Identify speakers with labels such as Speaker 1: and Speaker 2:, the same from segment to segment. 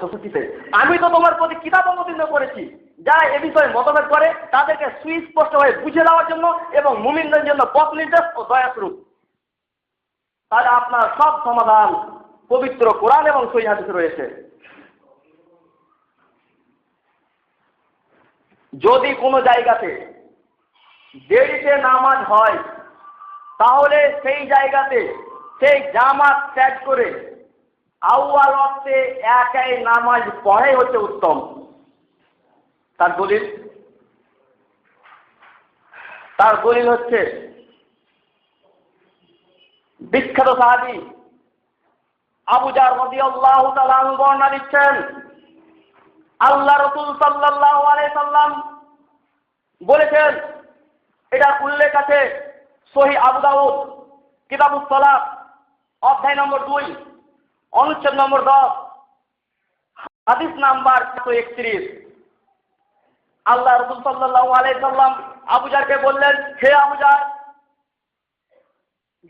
Speaker 1: চৌষট্টিতে আমি তো তোমার প্রতি কিতাব অবতীর্ণ করেছি। যারা এ বিষয়ে মতভেদ করে, তাদেরকে সুস্পষ্টভাবে বুঝে দেওয়ার জন্য এবং মুমিনদের জন্য পথ নির্দেশ ও দয়াস্বরূপ তাহলে আপনার সব সমাধান পবিত্র কোরআন এবং সই রয়েছে। যদি কোনো জায়গাতে দেরিতে নামাজ হয়, তাহলে সেই জায়গাতে সেই জামাত ত্যাগ করে আউয়াল অর্থে একাই নামাজ পড়াই হচ্ছে উত্তম। তার দলিল? তার দলিল হচ্ছে, বিখ্যাত সাহাবি আবু জার রাদিয়াল্লাহু তাআলা আনহু বর্ণনা দিচ্ছেন, আল্লাহ সাল্লাল্লাহু আলাইহি সাল্লাম বলেছেন, এটা উল্লেখ আছে সহি আবু দাউদ, কিতাবুস অধ্যায় নম্বর দুই। অনুচ্ছেদ নম্বর দশ। হাদিস নাম্বার একশো একত্রিশ। আল্লাহ রসুল সাল্লাল্লাহু আলাইহি সাল্লাম আবুজারকে বললেন, হে আবুজার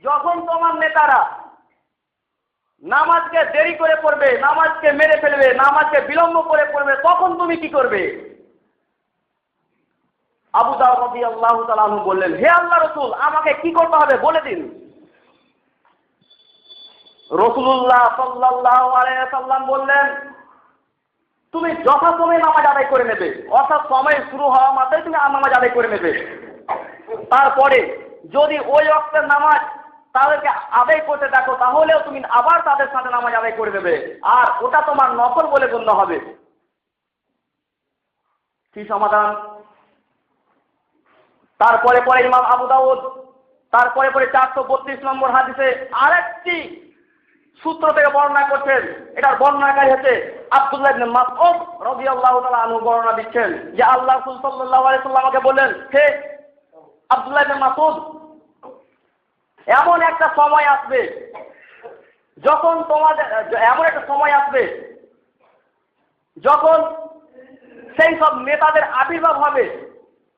Speaker 1: যখন তোমার নেতারা নামাজকে দেরি করে পড়বে, নামাজকে মেরে ফেলবে, নামাজকে বিলম্ব করে পড়বে, তখন তুমি কি করবে? আবু দাউদ আল্লাহ বললেন, হে আল্লাহ রসুল, আমাকে কি করতে হবে? বলে দিন। রসুল্লাহ সাল্লাহ আলাইসাল্লাম বললেন, তুমি যথাসময়ে নামাজ আদায় করে নেবে, অর্থাৎ সময় শুরু হওয়া মাত্রই তুমি নামাজ আদায় করে নেবে। তারপরে যদি ওই অক্তের নামাজ তাদেরকে আদায় করতে দেখো, তাহলেও তুমি আবার তাদের সাথে নামাজ আদায় করে দেবে আর ওটা তোমার নকল বলে গণ্য হবে। কি সমাধান? তারপরে পরে ইমাম আবু দাউদ, তারপরে পরে চারশো বত্রিশ নম্বর হাদিসে আরেকটি সূত্র থেকে বর্ণনা করছেন, এটার বর্ণনাকারী হচ্ছে আব্দুল্লাহ ইবনে মাসউদ রাদিয়াল্লাহু তাআলা আনহু বর্ণনা দিচ্ছেন যে আল্লাহ রাসূল সাল্লাল্লাহু আলাইহি বললেন, হে আব্দুল্লাহ ইবনে মাসউদ এমন একটা সময় আসবে যখন তোমাদের, এমন একটা সময় আসবে যখন সেই সব নেতাদের আবির্ভাব হবে,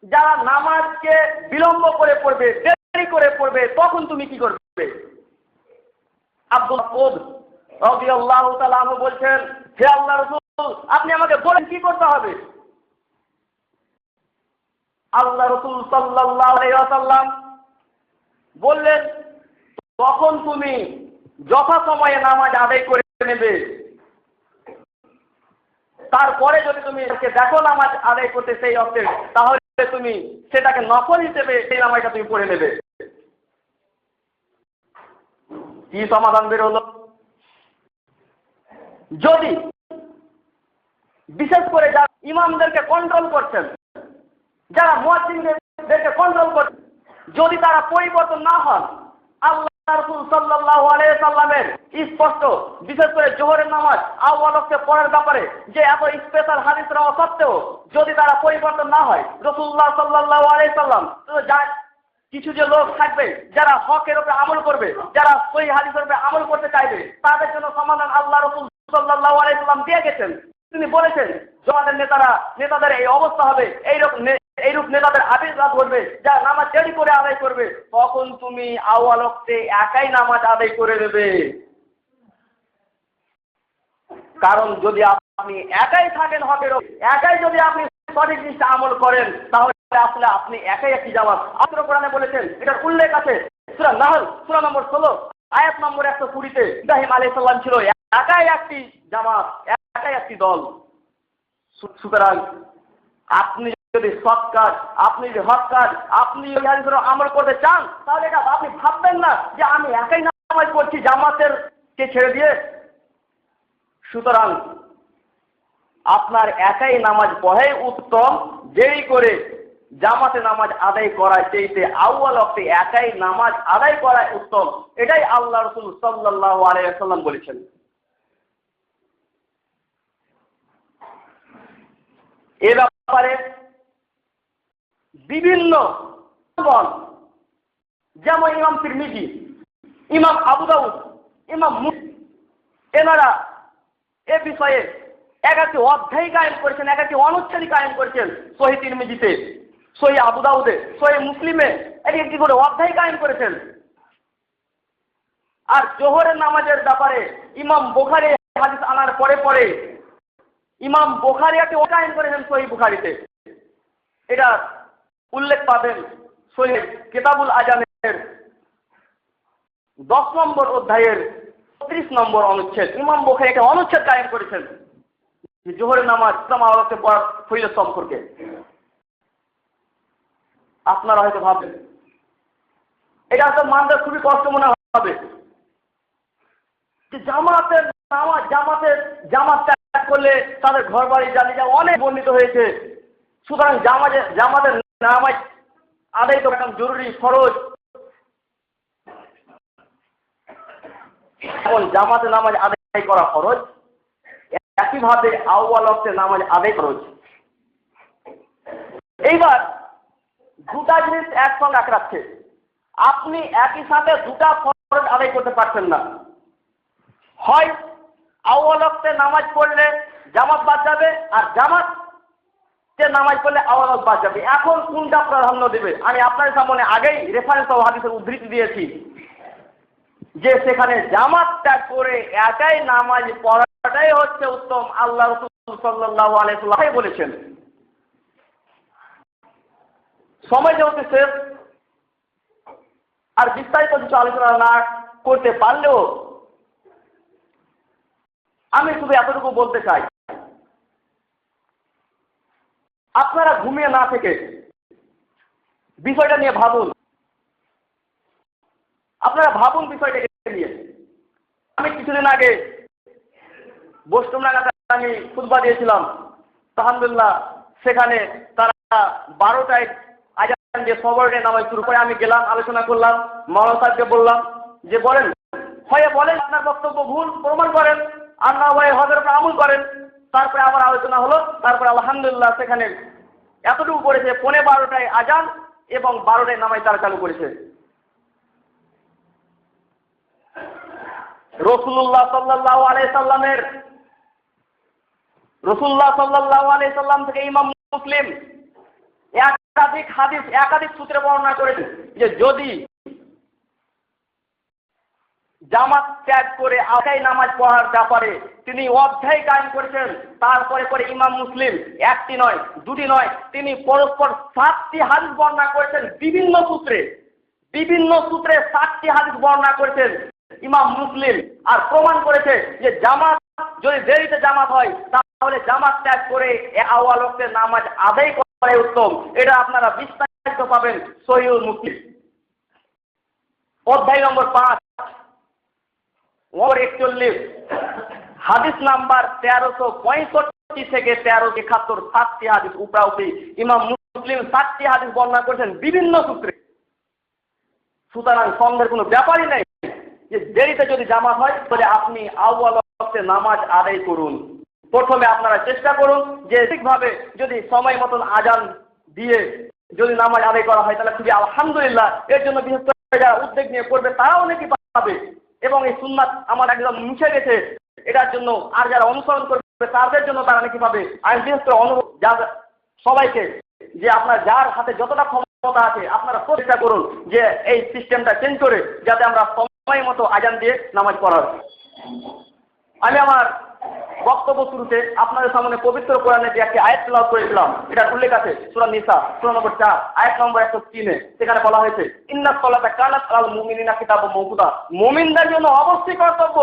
Speaker 1: যারা নামাজকে বিলম্ব করে পড়বে, দেরি করে পড়বে, তখন তুমি কি করবে? আব্দুল মাসউদ রাদিয়াল্লাহু তাআলা আনহু বলছেন, হে আল্লাহ রাসূল, আপনি আমাকে বলেন কি করতে হবে? আল্লাহ রাসূল ওয়াসাল্লাম বললেন, তখন তুমি যথা সময়ে নামাজ আদায় করে নেবে। তারপরে যদি তুমি দেখো নামাজ আদায় করতে সেই অর্থে, তাহলে তুমি সেটাকে নকল হিসেবে সেই নামাজটা তুমি পড়ে নেবে। কি সমাধান বের হলো? যদি বিশেষ করে যারা ইমামদেরকে কন্ট্রোল করছেন, যারা মুয়াজ্জিনদেরকে কন্ট্রোল করছেন, যদি তারা পরিবর্তন না হন আল্লাহ রাসূল সাল্লাল্লাহু আলাইহি সাল্লামের স্পষ্ট, বিশেষ করে জোহরের নামাজ আওয়ালকে পড়ার ব্যাপারে যে এত স্পেশাল হাদিস রওয়া সত্ত্বেও যদি তারা পরিবর্তন না হয়, রাসূলুল্লাহ সাল্লাল্লাহু আলাইহি সাল্লাম তো কিছু যে লোক থাকবে যারা হকের উপরে আমল করবে, যারা সই হাদিসের উপরে আমল করতে চাইবে, তাদের জন্য সমাধান আল্লাহ রসুল সাল্লাল্লাহু আলাইহি সাল্লাম দিয়ে গেছেন। তিনি বলেছেন জমাতের নেতারা, নেতাদের এই অবস্থা হবে এইরকম এইরূপ নেতাদের আবির্ভাব ঘটবে যা নামাজ দেরি করে আদায় করবে, তখন তুমি আওয়ালকতে একাই নামাজ আদায় করে দেবে। কারণ যদি আপনি একাই থাকেন হকের একাই যদি আপনি সঠিক জিনিসটা আমল করেন, তাহলে আসলে আপনি একাই একটি জামাত। আত্র কোরআনে বলেছেন, এটার উল্লেখ আছে। সুরা নাহল, সুরা নম্বর ষোলো, আয়াত নম্বর একশো কুড়িতে ইব্রাহিম আলাইহিস সালাম ছিল একাই একটি জামাত, একাই একটি দল। সুতরাং আপনি যদি সৎ কাজ, আপনি যদি হক কাজ, আপনি আমল করতে চান, তাহলে এটা আপনি ভাববেন না যে আমি একাই নামাজ পড়ছি জামাতের কে ছেড়ে দিয়ে। সুতরাং আপনার একাই নামাজ পড়াই উত্তম, দেরি করে জামাতে নামাজ আদায় করায় চাইতে আউ্বাল অক্টে একাই নামাজ আদায় করায় উত্তম। এটাই আল্লাহ রসুল সাল্লাহ আলাইসাল্লাম বলেছেন। এ ব্যাপারে বিভিন্ন যেমন ইমাম তিরমিজি, ইমাম আবু দাউদ, ইমাম এনারা এ বিষয়ে এক একটি অধ্যায় কায়েম করেছেন এক একটি অনুচ্ছেদ কায়েম করেছেন শহীদ তিরমিজিতে। সহি আবু দাউদে সহি মুসলিমে। এক একটি করে? অধ্যায় কায়েম করেছেন। আর জোহরের নামাজের ব্যাপারে ইমাম বোখারে হাদিস আনার পরে পরে ইমাম বোখারি একটি ওকায়ন করেছেন সহি বুখারিতে। এটা উল্লেখ পাবেন সহি কেতাবুল আজামের দশ নম্বর অধ্যায়ের ত্রিশ নম্বর অনুচ্ছেদ। ইমাম বোখারি একটা অনুচ্ছেদ কায়েম করেছেন। জোহরের নামাজ ইসলাম আওয়াজকে পড়ার সম্পর্কে। আপনারা হয়তো ভাববেন। এটা তো মানতে খুবই কষ্ট মনে হবে। যে জামাতের জামাতের জামাত ত্যাগ করলে তাদের ঘর বাড়ি জ্বালিয়ে যাওয়া অনেক বর্ণিত হয়েছে। সুতরাং জামাজে জামাতের নামাজ আদায় তো একদম জরুরি খরচ এখন জামাতে নামাজ আদায় করা খরচ একইভাবে আউ্বাল নামাজ আদায় খরচ এইবার দুটা জিনিস একসঙ্গে এক রাখছে। আপনি একই সাথে দুটা ফরজ আদায় করতে পারছেন না। হয় আউ্বালকতে নামাজ পড়লে জামাত বাদ যাবে আর জামাত তে নামাজ পড়লে আওয়ালক বাদ যাবে। এখন কোনটা প্রাধান্য দেবে? আমি আপনার সামনে আগেই রেফারেন্স ও হাদিসের উদ্ধৃতি দিয়েছি যে সেখানে জামাত ত্যাগ করে একাই নামাজ পড়াটাই হচ্ছে উত্তম। আল্লাহ রসুল সাল্লাহ আলাইসাল্লাহ বলেছেন। সময় যেহেতু শেষ আর বিস্তারিত কিছু আলোচনা না করতে পারলেও আমি শুধু এতটুকু বলতে চাই। আপনারা ঘুমিয়ে না থেকে বিষয়টা নিয়ে ভাবুন। আপনারা ভাবুন বিষয়টাকে নিয়ে। আমি কিছুদিন আগে বৈষ্ণবনাগাতে আমি খুতবা দিয়েছিলাম। আলহামদুলিল্লাহ, সেখানে তারা বারোটায় আজান দিয়ে সবরে নামাজ শুরু করে আমি গেলাম, আলোচনা করলাম, মাওলানা সাহেবকে বললাম যে বলেন, হয় বলেন আপনার বক্তব্য ভুল, প্রমাণ করেন, আর না হয় হজের উপর আমল করেন। তারপরে আবার আলোচনা হলো, তারপরে আলহামদুলিল্লাহ সেখানে এতটুকু করেছে, পনে বারোটায় আজান এবং বারোটায় নামাজ তারা চালু করেছে। রসুল্লাহ সাল্লাহ আলাই সাল্লামের, রসুল্লাহ সাল্লাহ আলাই সাল্লাম থেকে ইমাম মুসলিম একাধিক হাদিস, একাধিক সূত্রে বর্ণনা করেছেন যে যদি জামাত ত্যাগ করে আগাই নামাজ পড়ার ব্যাপারে তিনি অধ্যায় কায়েম করেছেন, তারপরে পরে ইমাম মুসলিম একটি নয়, দুটি নয়, তিনি পরস্পর সাতটি হাদিস বর্ণনা করেছেন বিভিন্ন সূত্রে বিভিন্ন সূত্রে সাতটি হাদিস বর্ণনা করেছেন ইমাম মুসলিম আর প্রমাণ করেছে যে জামাত যদি দেরিতে জামাত হয়, তাহলে জামাত ত্যাগ করে আওয়ালকের নামাজ আদায় করে উত্তম। এটা আপনারা বিস্তারিত পাবেন সহিউল মুসলিম। অধ্যায় নম্বর পাঁচ একচল্লিশ, হাদিস নাম্বার তেরোশো পঁয়ষট্টি থেকে তেরোশো একাত্তর, সাতটি হাদিস উপরাউপরি ইমাম মুসলিম সাতটি হাদিস বর্ণনা করেছেন বিভিন্ন সূত্রে। সুতরাং সন্দেহের কোনো ব্যাপারই নেই যে দেরিতে যদি জামাত হয়, তাহলে আপনি আউ্বাল নামাজ আদায় করুন। প্রথমে আপনারা চেষ্টা করুন যে ঠিকভাবে যদি সময় মতন আজান দিয়ে যদি নামাজ আদায় করা হয়, তাহলে খুবই আলহামদুলিল্লাহ। এর জন্য বিশেষ করে যারা উদ্যোগ নিয়ে করবে, তারাও নাকি পাবে। এবং এই সুন্নাত আমার একদম মুছে গেছে। এটার জন্য আর যারা অনুসরণ করবে, তাদের জন্য তারা নাকি পাবে। আমি বিশেষ করে অনুভব যা সবাইকে যে আপনার যার হাতে যতটা ক্ষমতা আছে, আপনারা চেষ্টা করুন যে এই সিস্টেমটা চেঞ্জ করে, যাতে আমরা সময় মতো আজান দিয়ে নামাজ পড়ার। আমি আমার বক্তব্য শুরুতে আপনাদের সামনে পবিত্র কোরআনে যে একটি আয়াত লাভ করেছিলাম, এটার উল্লেখ আছে সুরা নিসা, সুরা নম্বর চার, আয়াত নম্বর একশো তিনে, সেখানে বলা হয়েছে ইন্নাস সলাতা কানাত আল মুমিনিনা কিতাব মৌকুদা মুমিনদের জন্য অবশ্যই কর্তব্য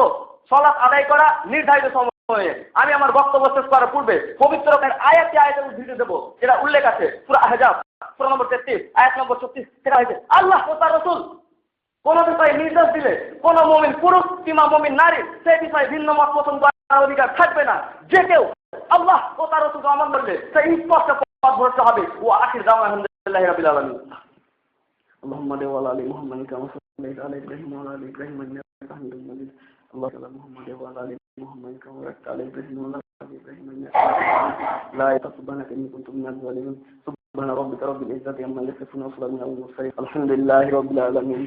Speaker 1: সলাৎ আদায় করা নির্ধারিত সময়ে। আমি আমার বক্তব্য শেষ করার পূর্বে পবিত্র আয়াতটি আয়াতের উদ্ধৃতি দেবো, যেটা উল্লেখ আছে সুরা আহজাব, সুরা নম্বর তেত্রিশ, আয়াত নম্বর ছত্রিশ সেটা হয়েছে, আল্লাহ ও তার রসুল। কোন বিষয়ে নির্দেশ দিলে কোন মমিন পুরুষ কিংবা মমিন নারী, সেই বিষয়ে ভিন্ন মত পোষণ করার অধিকার থাকবে না যে কেউ আল্লাহ ও তার রসুলকে অমন করবে সেই স্পষ্ট পথ ভরতে হবে ও আখির দাম আলহামদুলিল্লাহ রাবিল আলমী اللهم صل على ال محمد كما صليت على ابراهيم وعلى ال ابراهيم انك حميد مجيد اللهم صل على محمد وعلى ال محمد كما باركت على ابراهيم وعلى ال ابراهيم انك لا يتصبنك اني كنت من الظالمين سبحان ربك رب العزه عما يصفون وسلام على المرسلين الحمد لله رب العالمين